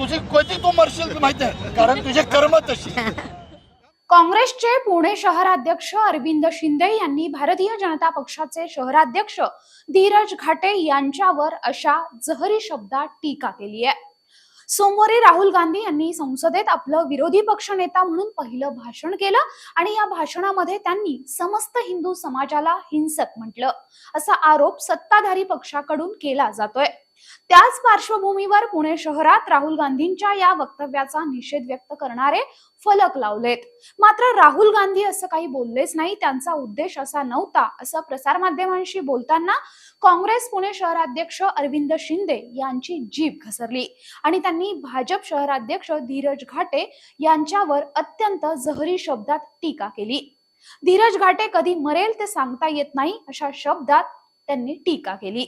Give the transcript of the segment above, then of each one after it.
तुझी कधी तू मरशील माहिती आहे कारण तुझे कर्म तशी काँग्रेसचे पुणे शहराध्यक्ष अरविंद शिंदे यांनी भारतीय जनता पक्षाचे शहराध्यक्ष धीरज घाटे यांच्यावर अशा जहरी शब्दात टीका केली आहे. सोमवारी राहुल गांधी यांनी संसदेत आपलं विरोधी पक्ष नेता म्हणून पहिलं भाषण केलं आणि या भाषणामध्ये त्यांनी समस्त हिंदू समाजाला हिंसक म्हटलं. असा आरोप सत्ताधारी पक्षाकडून केला जातोय. त्याच पार्श्वभूमीवर पुणे शहरात राहुल गांधींच्या या वक्तव्याचा निषेध व्यक्त करणारे फलक लावलेत. मात्र राहुल गांधी असं काही बोललेच नाही त्यांचा उद्देश असा नव्हता असं प्रसारमाध्यमांशी बोलताना काँग्रेस पुणे शहराध्यक्ष अरविंद शिंदे यांची जीभ घसरली आणि त्यांनी भाजप शहराध्यक्ष धीरज घाटे यांच्यावर अत्यंत जहरी शब्दात टीका केली. धीरज घाटे कधी मरेल ते सांगता येत नाही अशा शब्दात त्यांनी टीका केली.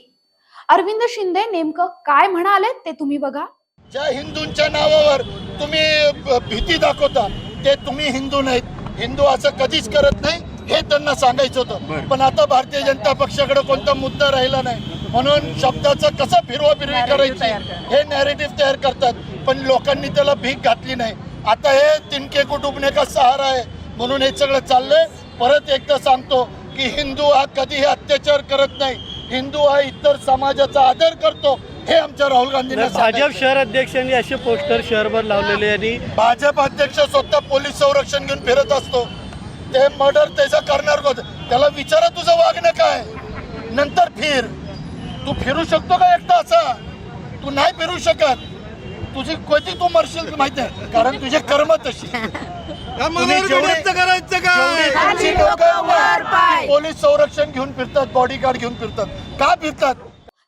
अरविंद शिंदे नेमकं काय म्हणाले ते तुम्ही बघा. ज्या हिंदूंच्या नावावर तुम्ही भीती दाखवता ते तुम्ही हिंदू नाहीत. हिंदू असं कधीच करत नाही हे त्यांना सांगायचं होतं. पण आता भारतीय जनता पक्षाकडे कोणता मुद्दा राहिला नाही. म्हणून शब्दाचं कसं फिरवा फिरवी करायची? हे नॅरेटिव्ह तयार करतात. पण लोकांनी त्याला भीक घातली नाही. आता हे तिनके कुटुंबने का सहारा आहे? म्हणून हे सगळं चाललंय. परत एकदा सांगतो की हिंदू हा कधीही अत्याचार करत नाही. हिंदू हा इतर समाजाचा आदर करतो हे आमच्या राहुल गांधींना भाजप. शहर अध्यक्षांनी असे पोस्टर शहरभर लावलेले आणि भाजप अध्यक्ष स्वतः पोलीस संरक्षण घेऊन फिरत असतो. ते मर्डर त्याचा करणार कोण? त्याला विचारा तुझं वागणं काय? नंतर फिर. तू फिरू शकतो का एकटा असा? तू नाही फिरू शकत. तुझी कधी तू मरशील माहिती आहे. कारण तुझे कर्म तशी तुमची लोकं पोलीस संरक्षण घेऊन फिरतात बॉडीगार्ड घेऊन फिरतात. का फिरतात?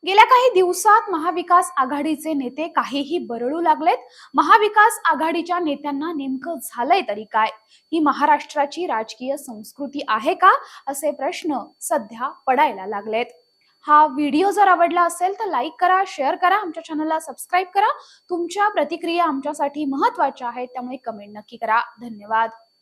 गेल्या काही दिवसात महाविकास आघाडीचे नेते काहीही बरळू लागलेत. महाविकास आघाडीच्या नेत्यांना नेमकं झालंय तरी काय? ही महाराष्ट्राची राजकीय संस्कृती आहे का? असे प्रश्न सध्या पडायला लागलेत. हा व्हिडिओ जर आवडला असेल तर लाईक करा शेअर करा आमच्या चॅनलला सबस्क्राईब करा. तुमच्या प्रतिक्रिया आमच्यासाठी महत्त्वाच्या आहेत त्यामुळे कमेंट नक्की करा. धन्यवाद.